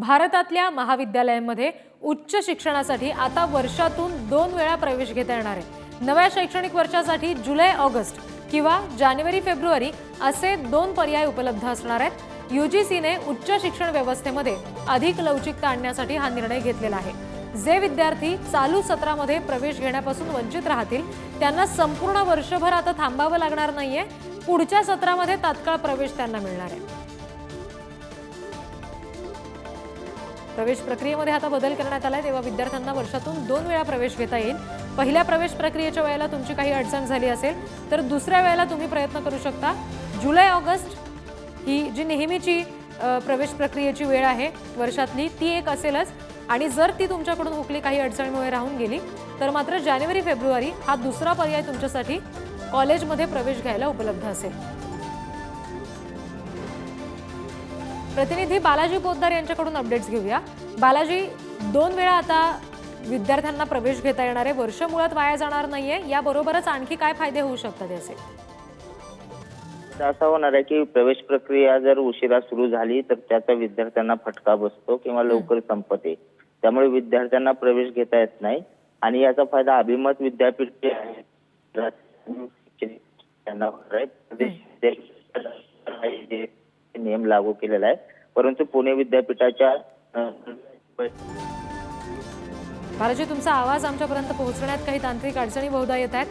भारतातल्या महाविद्यालयांमध्ये उच्च शिक्षणासाठी आता वर्षातून दोन वेळा प्रवेश घेता येणार आहे. नव्या शैक्षणिक वर्षासाठी जुलै ऑगस्ट किंवा जानेवारी फेब्रुवारी असे दोन पर्याय उपलब्ध असणार आहेत. यू जी सीने उच्च शिक्षण व्यवस्थेमध्ये अधिक लवचिकता आणण्यासाठी हा निर्णय घेतलेला आहे. जे विद्यार्थी चालू सत्रामध्ये प्रवेश घेण्यापासून वंचित राहतील त्यांना संपूर्ण वर्षभर आता थांबावं लागणार नाहीये. पुढच्या सत्रामध्ये तात्काळ प्रवेश त्यांना मिळणार आहे. प्रवेश प्रक्रियेमध्ये आता बदल करण्यात आलाय. तेव्हा विद्यार्थ्यांना वर्षातून दोन वेळा प्रवेश घेता येईल. पहिल्या प्रवेश प्रक्रियेच्या वेळेला तुमची काही अडचण झाली असेल तर दुसऱ्या वेळेला तुम्ही प्रयत्न करू शकता. जुलै ऑगस्ट ही जी नेहमीची प्रवेश प्रक्रियेची वेळ आहे वर्षातली ती एक असेलच. आणि जर ती तुमच्याकडून हुकली काही अडचणीमुळे राहून गेली तर मात्र जानेवारी फेब्रुवारी हा दुसरा पर्याय तुमच्यासाठी कॉलेजमध्ये प्रवेश घ्यायला उपलब्ध असेल. प्रतिनिधी बालाजी पोद्दार यांच्याकडून अपडेट्स घेऊया. बालाजी दोन वेळा आता विद्यार्थ्यांना प्रवेश घेता येणार आहे. वर्ष मुळात वाया जाणार नाहीये. याबरोबरच आणखी काय फायदे होऊ शकतात याचे? असं होणार आहे की प्रवेश प्रक्रिया जर उशिरा सुरू झाली तर त्याचा विद्यार्थ्यांना फटका बसतो किंवा लवकर संपते. त्यामुळे विद्यार्थ्यांना प्रवेश घेता येत नाही. आणि याचा फायदा अभिमत विद्यापीठ त्यांना होणार आहे. प्रदेश विद्यापीठ जे नियम लागू केलेला आहे. परंतु पुणे विद्यापीठाच्या बालाजी तुमचा आवाज आमच्यापर्यंत पोहोचण्यात काही तांत्रिक अडचणी बहुधा येत आहेत.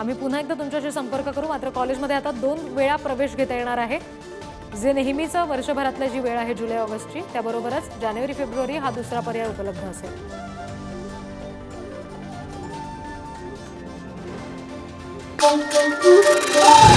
आम्ही पुन्हा एकदा तुमच्याशी संपर्क करू. मात्र कॉलेजमध्ये आता दोन वेळा प्रवेश घेता येणार आहे. जे नेहमीचं वर्षभरातली जी वेळ आहे जुलै ऑगस्टची त्याबरोबरच जानेवारी फेब्रुवारी हा दुसरा पर्याय उपलब्ध असेल. Thank you.